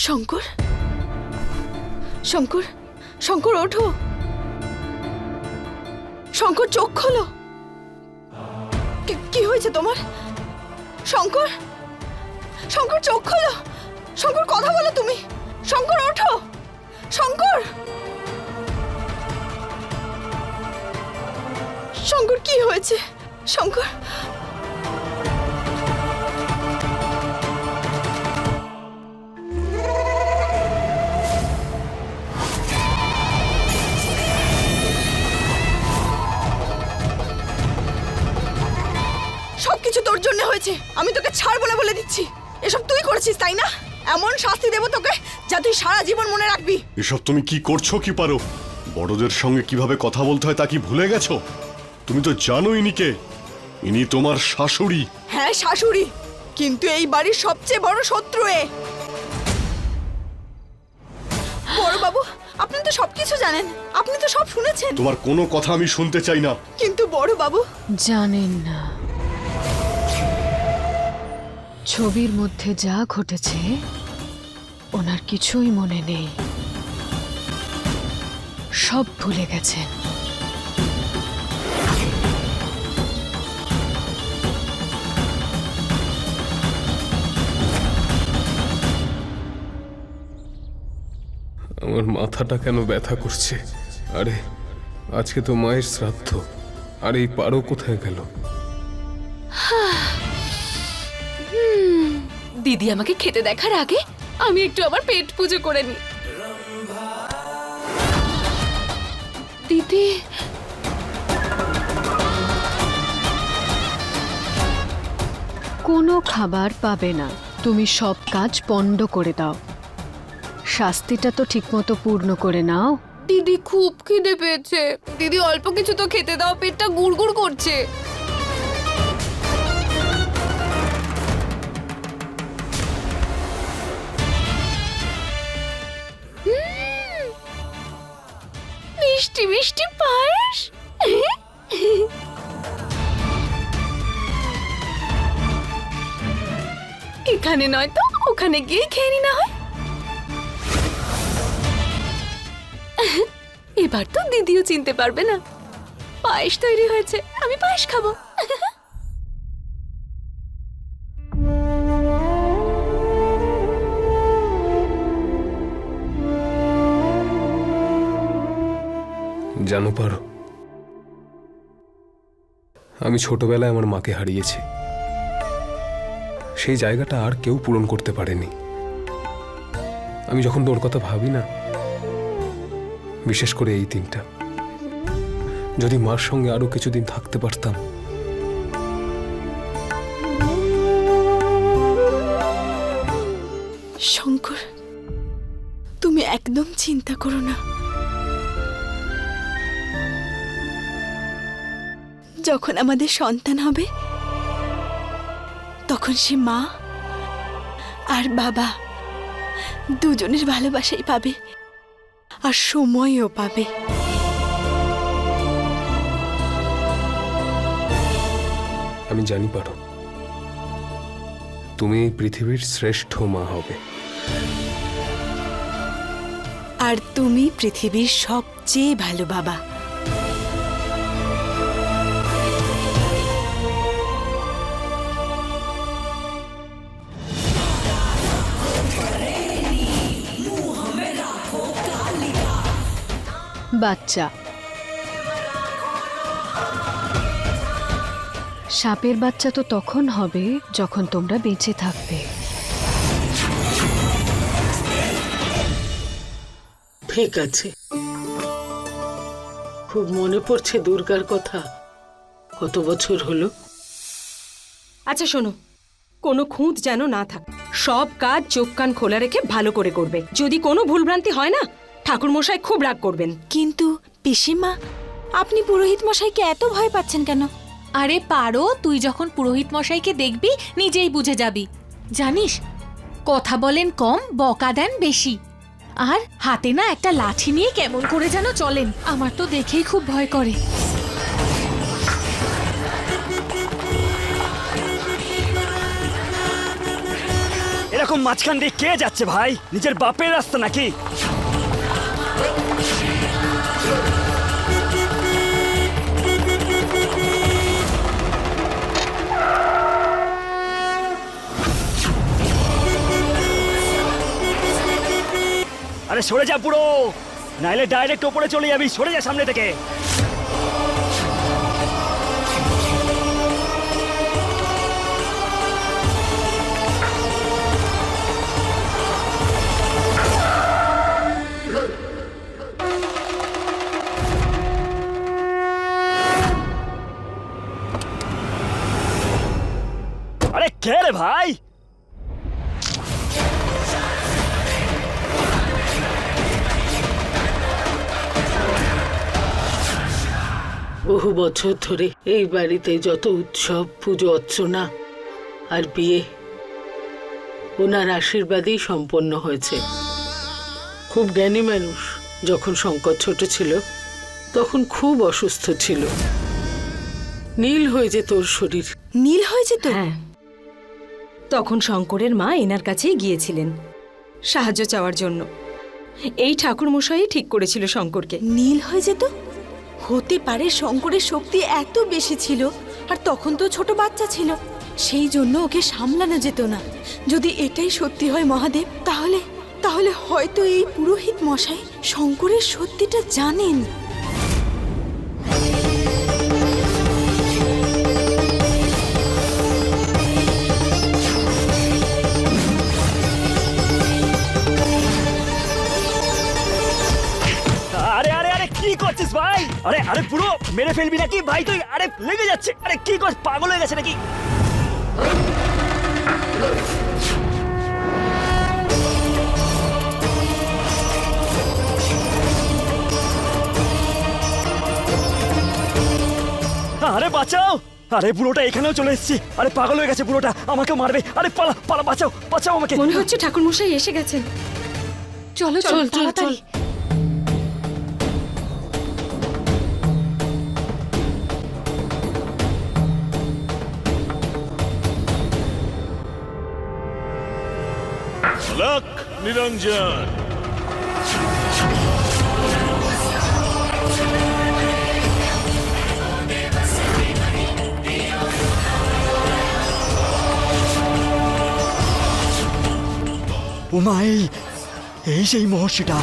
শঙ্কর? শঙ্কর শঙ্কর, ওঠো। শঙ্কর, চোখ খোলো। কি- হয়েছে তোমার? শঙ্কর শঙ্কর, চোখ খোলো। শঙ্কর, কথা বলো তুমি। শঙ্কর, ওঠো। শঙ্কর! শঙ্কর, কি হয়েছে? শঙ্কর হয়েছে আমি তোকে ছাড়বো না বলে দিচ্ছি। এসব তুই করেছিস তাই না? এমন শাস্তি দেবো তোকে যা তুই সারা জীবন মনে রাখবি। এসব তুমি কি করছ কি পারো? বড়দের সঙ্গে কীভাবে কথা বলতে হয় তা কি ভুলে গেছো? তুমি তো জানো ইনিকে ইনি তোমার শাশুড়ি। হ্যাঁ শাশুড়ি। কিন্তু এই বাড়ির সবচেয়ে বড় শত্রু এ। বড় বাবু আপনি তো সবকিছু জানেন। আপনি তো সব শুনেছেন। তোমার কোনো কথা আমি শুনতে চাই না। কিন্তু বড় বাবু জানেন না। ছবির মধ্যে যা ঘটেছে, ওনার কিছুই মনে নেই। সব ভুলে গেছেন। আমার মাথাটা কেন ব্যথা করছে? আরে, আজকে তো মায়ের শ্রাদ্ধ। আর এই পারো কোথায় গেল? দিদি আমাকে খেতে দেখার আগে আমি একটু আমার পেট পুজো করে নি দিদি। কোনো খাবার পাবে না। তুমি সব কাজ পণ্ড করে দাও। শাস্তিটা তো ঠিকমতো পূর্ণ করে নাও। দিদি খুব খিদে পেয়েছে। দিদি অল্প কিছু তো খেতে দাও পেটটা গুড়গুড় করছে। মিষ্টি মিষ্টি পায়েস? এখানে নয় তো, ওখানে গিয়ে খেয়ে নি না হয়। এবার তো দিদিও চিনতে পারবে না। পায়েস তৈরি হয়েছে, আমি পায়েস খাব। জানো পারো। আমি ছোটবেলায় আমার মাকে হারিয়েছি। সেই জায়গাটা আর কেউ পূরণ করতে পারেনি। আমি যখন তোর কথা ভাবি না, বিশেষ করে এই দিনটা, যদি মার সঙ্গে আরও কিছুদিন থাকতে পারতাম। শঙ্কর, তুমি একদম চিন্তা করো না। যখন আমাদের সন্তান হবে তখন সে মা আর বাবা দুজনের ভালোবাসাই পাবে আর সময়ও পাবে। আমি জানি পারো। তুমি পৃথিবীর শ্রেষ্ঠ মা হবে। আর তুমি পৃথিবীর সবচেয়ে ভালো বাবা। বাচ্চা। সাপের বাচ্চা তো তখন হবে যখন তোমরা বেঁচে থাকবে। ঠিক আছে। খুব মনে পড়ছে দুর্গার কথা। কত বছর হলো? আচ্ছা শোনো। কোনো খুঁত যেন না থাক সব কাজ চোখ কান খোলা রেখে ভালো করে করবে। যদি কোনো ভুলভ্রান্তি হয় না ঠাকুর মশাই খুব রাগ করবেন। কিন্তু পিসিমা আপনি পুরোহিত মশাইকে এত ভয় পাচ্ছেন কেন? আরে পারো তুই যখন পুরোহিত মশাইকে দেখবি নিজেই বুঝে যাবি। জানিস কথা বলেন কম বকা দেন বেশি। আর হাতে না একটা লাঠি নিয়ে কেমন করে যেন চলেন আমার তো দেখেই খুব ভয় করে। এরকম মাঝখান দিয়ে কে যাচ্ছে ভাই? নিজের বাপের রাস্তা নাকি? আরে সরে যা পুরো। নাইলে ডাইরেক্ট ওপরে চলে যাবি, সরে যা সামনে থেকে। আরে ভাই? বহু বছর ধরে এই বাড়িতে যত উৎসব পুজো অর্চনা আর বিয়ে ওনার আশীর্বাদেই সম্পন্ন হয়েছে। খুব জ্ঞানী মানুষ যখন শঙ্কর ছোট ছিল তখন খুব অসুস্থ ছিল। নীল হয়ে যেত ওর শরীর। নীল হয়ে যেত? হ্যাঁ। তখন শঙ্করের মা এনার কাছেই গিয়েছিলেন সাহায্য চাওয়ার জন্য। এই ঠাকুর মশাই ঠিক করেছিল শঙ্করকে। নীল হয়ে যেত? হতে পারে শঙ্করের শক্তি এত বেশি ছিল, আর তখন তো ছোট বাচ্চা ছিল, সেই জন্য ওকে সামলানো যেত না। যদি এটাই সত্যি হয় মহাদেব, তাহলে তাহলে হয়তো এই পুরোহিত মশাই শঙ্করের সত্যিটা জানেন। আরে করছিস ভাই! আরে আরে পুরো মেরে ফেলবি নাকি? ভাই তুই আরে লেগে যাচ্ছে। আরে কি কর পাগল হয়ে গেছে নাকি? আরে বাঁচাও! আরে পুরোটা এখানেও চলে এসেছি। আরে পাগল হয়ে গেছে পুরোটা আমাকে মারবে। আরে পালা পালা বাঁচাও বাঁচাও আমাকে। মনে হচ্ছে ঠাকুর মশাই এসে গেছেন। চলো চল, চলো চল, লক নিরঞ্জন উমাই এই সেই মহর্ষিটা।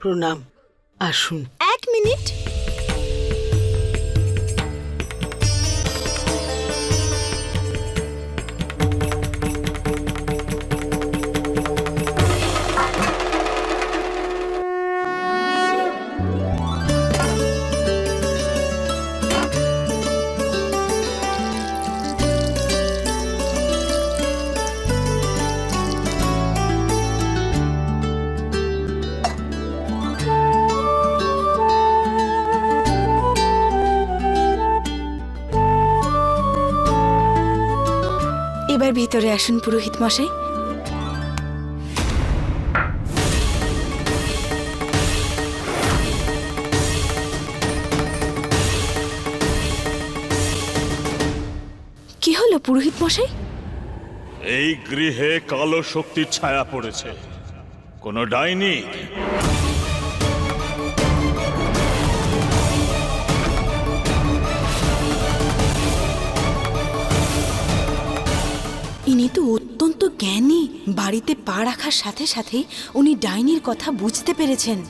প্রণাম আসুন। এক মিনিট। এবার ভিতরে আসুন পুরোহিত মশাই। কি হলো পুরোহিত মশাই? এই গৃহে কালো শক্তির ছায়া পড়েছে। কোনো ডাইনি? তো অত্যন্ত জ্ঞানী। বাড়িতে পা রাখার সাথে সাথে উনি ডাইনির কথা বুঝতে পেরেছেন।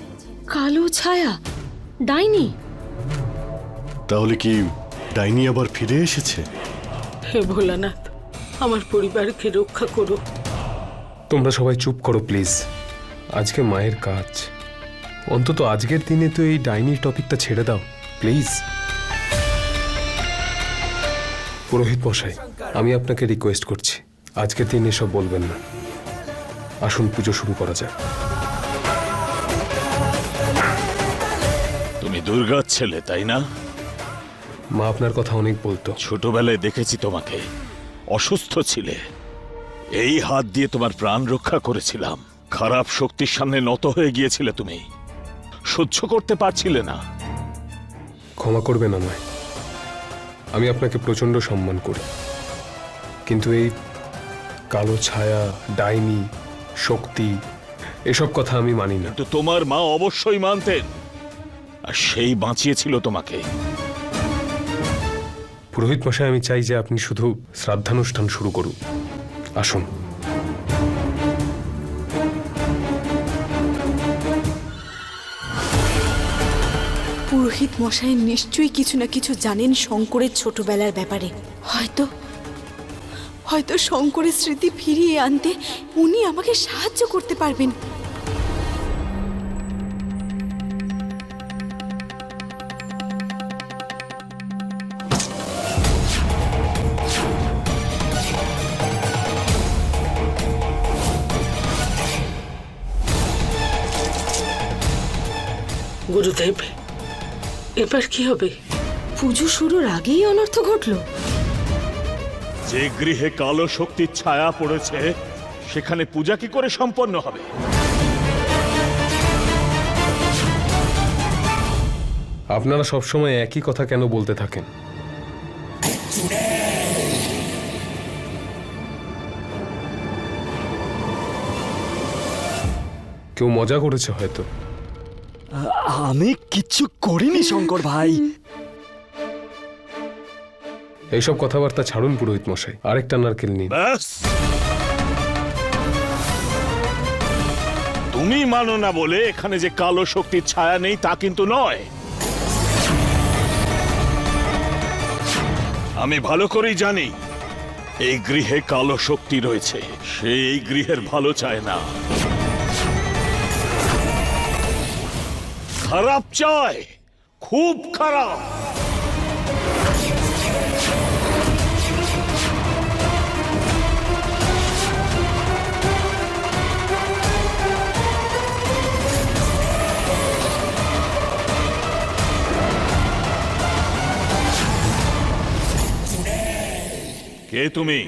কালো ছায়া। ডাইনি? তাহলে কি ডাইনি আবার ফিরে এসেছে? হে ভোলানাথ আমার পরিবারকে রক্ষা করো। তোমরা সবাই চুপ করো প্লিজ। আজকে মায়ের কাজ। অন্তত আজকের দিনে তো এই ডাইনির টপিকটা ছেড়ে দাও প্লিজ। পুরোহিত মশাই আমি আপনাকে রিকোয়েস্ট করছি। আজকের তিনি এসব বলবেন না। আসুন পুজো শুরু করা যাক। তুমি দুর্গার ছেলে তাই না? মা আপনার কথা অনেক বলতো। ছোটবেলায় দেখেছি তোমাকে। অসুস্থ ছিলে। এই হাত দিয়ে তোমার প্রাণ রক্ষা করেছিলাম। খারাপ শক্তির সামনে নত হয়ে গিয়েছিলে তুমি। সহ্য করতে পারছিলে না। ক্ষমা করবেন আমায় আমি আপনাকে প্রচণ্ড সম্মান করি। কিন্তু এই কালো ছায়া ডাইনি শক্তি এসব কথা আমি মানি না। কিন্তু তোমার মা অবশ্যই মানতেন। আর সেই বাঁচিয়েছিল তোমাকে। পুরোহিত মশাই আমি চাই যে আপনি শুধু শ্রাদ্ধানুষ্ঠান শুরু করুন। আসুন। পুরোহিত মশাই নিশ্চয়ই কিছু না কিছু জানেন শঙ্করের ছোটবেলার ব্যাপারে। হয়তো হয়তো শঙ্করের স্মৃতি ফিরিয়ে আনতে উনি আমাকে সাহায্য করতে পারবেন। গুরুদেব এবার কি হবে? পুজো শুরুর আগেই অনর্থ ঘটলো। যে গৃহে কালো শক্তির ছায়া পড়েছে সেখানে পূজা কি করে সম্পন্ন হবে? আপনারা সবসময় একই কথা কেন বলতে থাকেন? কেউ মজা করেছে হয়তো। আমি কিচ্ছু করিনি শঙ্কর ভাই। এইসব কথাবার্তা ছাড়ুন পুরোহিত মশাই। আরেকটা নারকেল নিন। তুমি মানো না বলে এখানে যে কালো শক্তির ছায়া নেই তা কিন্তু নয়। আমি ভালো করেই জানি, এই গৃহে কালো শক্তি রয়েছে, সে এই গৃহের ভালো চায় না। খারাপ চায়, খুব খারাপ। কে তুমি?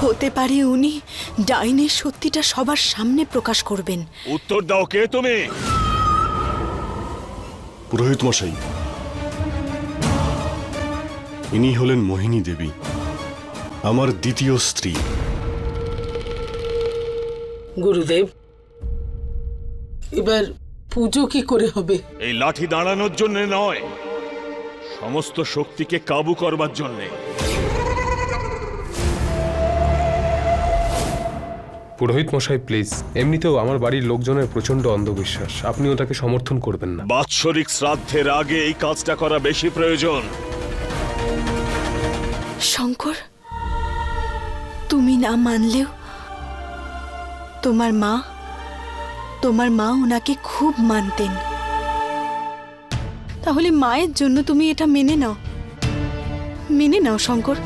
হতে পারে উনি ডাইনের সত্যিটা সবার সামনে প্রকাশ করবেন। উত্তর দাও কে তুমি? পুরোহিত মশাই ইনি হলেন মোহিনী দেবী আমার দ্বিতীয় স্ত্রী। গুরুদেব এবার পুজো কি করে হবে? এই লাঠি দাঁড়ানোর জন্য নয়। সমস্ত শক্তিকে কাবু করবার জন্যে। পুরোহিত মশাই প্লিজ এমনিতেও আমার বাড়ির লোকজনের প্রচণ্ড অন্ধবিশ্বাস। আপনি ওটাকে সমর্থন করবেন না। বাৎসরিক শ্রাদ্ধের আগে এই কাজটা করা বেশি প্রয়োজন। শঙ্কর তুমি না মানলেও তোমার মা তোমার মা ওনাকে খুব মানতেন। তাহলে মায়ের জন্য তুমি এটা মেনে নাও। মেনে নাও শঙ্কর।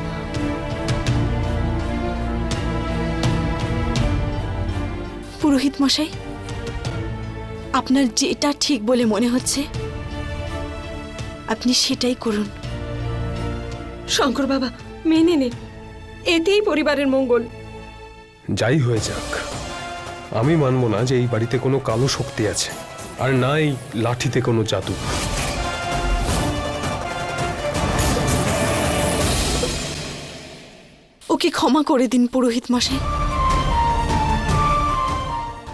পুরোহিত মশাই আপনার যেটা ঠিক বলে মনে হচ্ছে আপনি সেটাই করুন। শঙ্কর বাবা মেনে নে এতেই পরিবারের মঙ্গল। যাই হয়ে যাক আমি মানব না যে এই বাড়িতে কোনো কালো শক্তি আছে আর না এই লাঠিতে কোনো জাদু। ওকে ক্ষমা করে দিন পুরোহিত মশাই।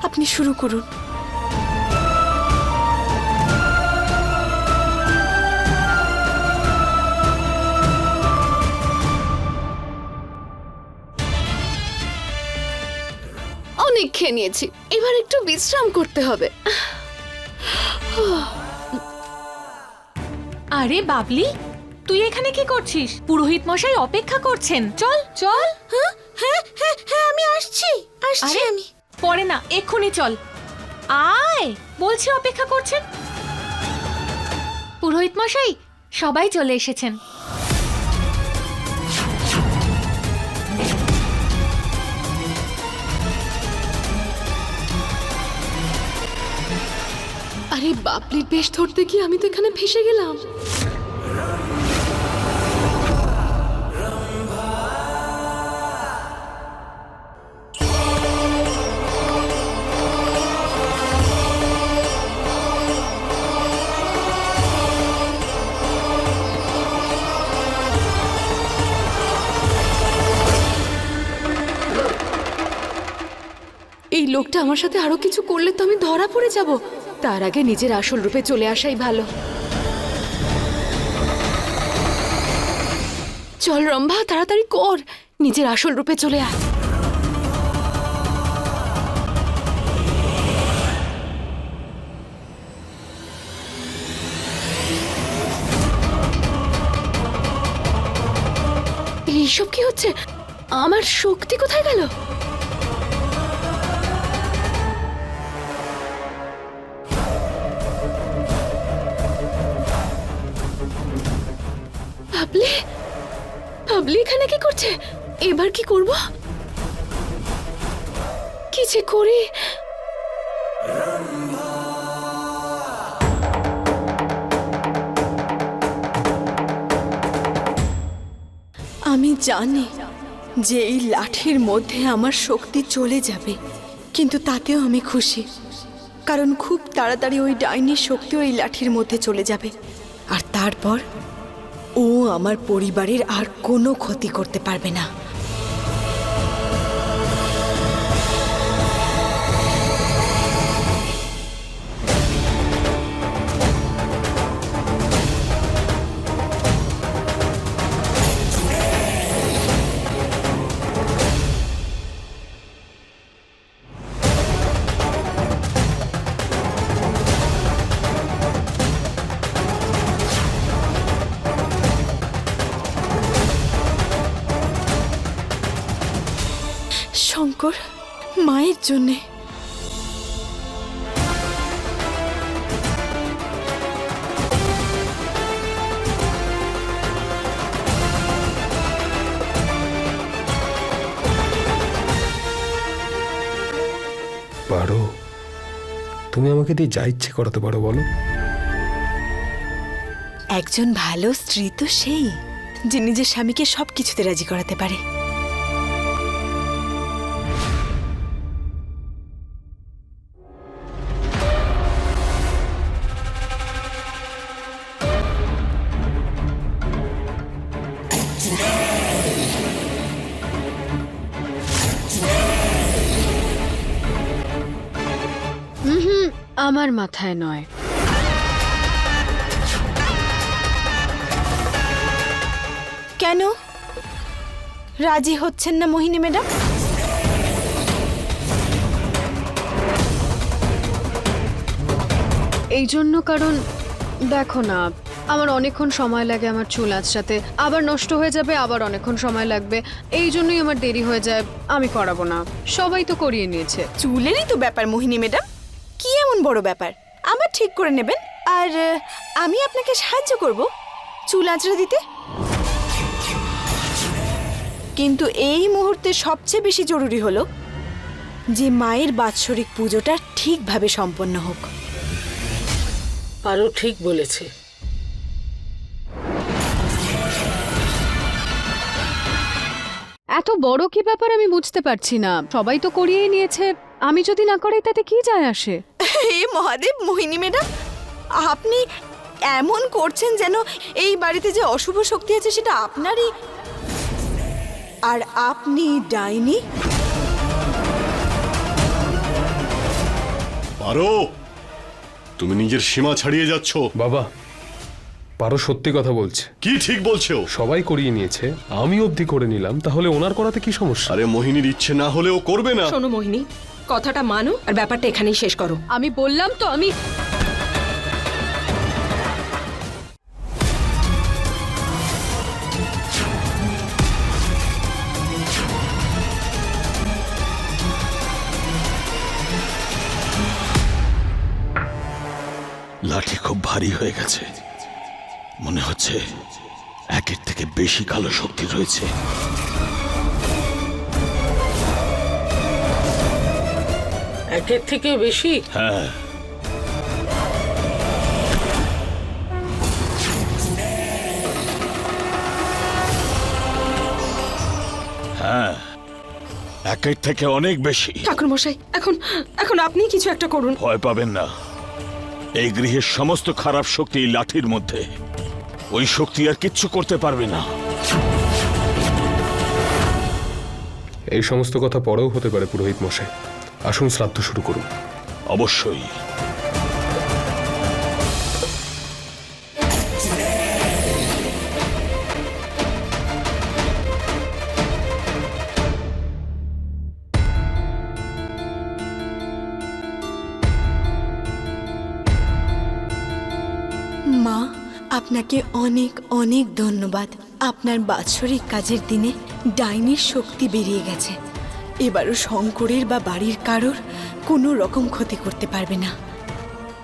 আপনি শুরু করুন। অনেক খেয়ে নিয়েছি। এবার একটু বিশ্রাম করতে হবে। আরে বাবলি তুই এখানে কি করছিস? পুরোহিত মশাই অপেক্ষা করছেন। চল চল। হ্যাঁ হ্যাঁ হ্যাঁ আমি আসছি আসছি আরে আমি। পরে না এক্ষুনি চল। আয় বলছি অপেক্ষা করছেন? পুরোহিত মশাই সবাই চলে এসেছেন। আরে বাপলির বেশ ধরতে গিয়ে আমি তো এখানে ভেসে গেলাম। লোকটা আমার সাথে আরও কিছু করলে তো আমি ধরা পড়ে যাব। তার আগে নিজের আসল রূপে চলে আসাই ভালো। চল রম্ভা, তাড়াতাড়ি কর। নিজের আসল রূপে চলে আয়। এইসব কি হচ্ছে? আমার শক্তি কোথায় গেল? ভাবলে ভাবলে এখানে কি করছে? এবার কি করব? কি যে করি? আমি জানি যে এই লাঠির মধ্যে আমার শক্তি চলে যাবে, কিন্তু তাতেও আমি খুশি, কারণ খুব তাড়াতাড়ি ওই ডাইনির শক্তিও এই লাঠির মধ্যে চলে যাবে। আর তারপর? ও আমার পরিবারের আর কোনো ক্ষতি করতে পারবে না। জন্যে। পারো তুমি আমাকে দিয়ে যা ইচ্ছে করাতে পারো বলো। একজন ভালো স্ত্রী তো সেই যে নিজের স্বামীকে সব কিছুতে রাজি করাতে পারে। আমার মাথায় নয়। কেন? রাজি হচ্ছেন না মোহিনী ম্যাডাম? এই জন্য কারণ দেখো না আমার অনেকক্ষণ সময় লাগে আমার চুল আঁচড়াতে। আবার নষ্ট হয়ে যাবে আবার অনেকক্ষণ সময় লাগবে। এই জন্যই আমার দেরি হয়ে যায় আমি করাবো না। সবাই তো করিয়ে নিয়েছে। চুলেরই তো ব্যাপার মোহিনী ম্যাডাম। কি এমন বড় ব্যাপার? আবার ঠিক করে নেবেন। আর আমি আপনাকে সাহায্য করব। চুল আঁচড়ে দিতে। কিন্তু এই মুহূর্তে সবচেয়ে বেশি জরুরি হলো যে মায়ের বাৎসরিক পুজোটা ঠিকভাবে সম্পন্ন হোক। আরও ঠিক বলেছে। এত বড় কি ব্যাপার আমি বুঝতে পারছি না। সবাই তো করিয়েই নিয়েছে। আমি যদি না করাই তাতে কি যায় আসে? হে মহাদেব মোহিনী ম্যাডাম আপনি এমন করছেন যেন এই বাড়িতে যে অশুভ শক্তি আছে সেটা আপনারই। আর আপনি ডাইনি? পারো তুমি নিজের সীমা ছাড়িয়ে যাচ্ছ। বাবা পারো সত্যি কথা বলছে। কি ঠিক বলছো? সবাই করিয়ে নিয়েছে আমি অবধি করে নিলাম তাহলে ওনার করাতে কি সমস্যা? আরে মোহিনীর ইচ্ছে না হলেও করবে না। শোনো মোহিনী কথাটা মানো আর ব্যাপারটা এখানেই শেষ করো। আমি বললাম তো আমি লাঠি খুব ভারী হয়ে গেছে। মনে হচ্ছে একের থেকে বেশি কালো শক্তি রয়েছে। একের থেকে বেশি? হ্যাঁ। হ্যাঁ। একের থেকে অনেক বেশি। ঠাকুর মশাই এখন এখন আপনি কিছু একটা করুন। ভয় পাবেন না। এই গৃহের সমস্ত খারাপ শক্তি এই লাঠির মধ্যে। ওই শক্তি আর কিচ্ছু করতে পারবে না। এই সমস্ত কথা পরেও হতে পারে পুরোহিত মশাই আসুন শ্রাদ্ধ শুরু করুন। অবশ্যই। মা আপনাকে অনেক অনেক ধন্যবাদ। আপনার বাৎসরিক কাজের দিনে ডাইনির শক্তি বেরিয়ে গেছে। এবারও শঙ্করের বা বাড়ির কারোর কোনো রকম ক্ষতি করতে পারবে না।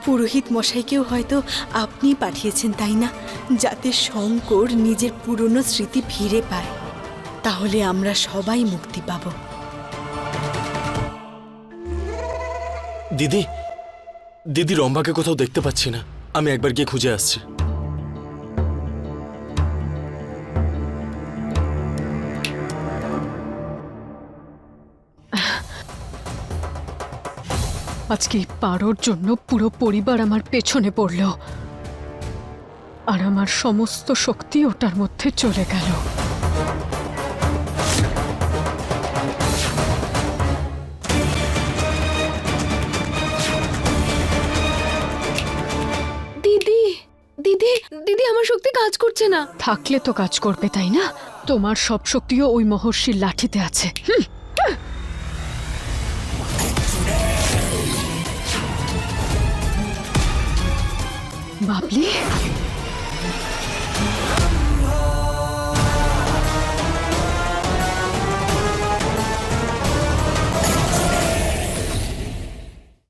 পুরোহিত মশাইকেও হয়তো আপনি পাঠিয়েছেন, তাই না? যাতে শঙ্কর নিজের পুরনো স্মৃতি ফিরে পায়। তাহলে আমরা সবাই মুক্তি পাব। দিদি দিদি রম্ভাকে কোথাও দেখতে পাচ্ছি না। আমি একবার গিয়ে খুঁজে আসছি। আজকে এই পারোর জন্য পুরো পরিবার আমার পেছনে পড়ল। আর আমার সমস্ত শক্তি ওটার মধ্যে চলে গেল। দিদি দিদি দিদি আমার শক্তি কাজ করছে না। থাকলে তো কাজ করবে তাই না? তোমার সব শক্তিও ওই মহর্ষির লাঠিতে আছে। হুম। বাবলি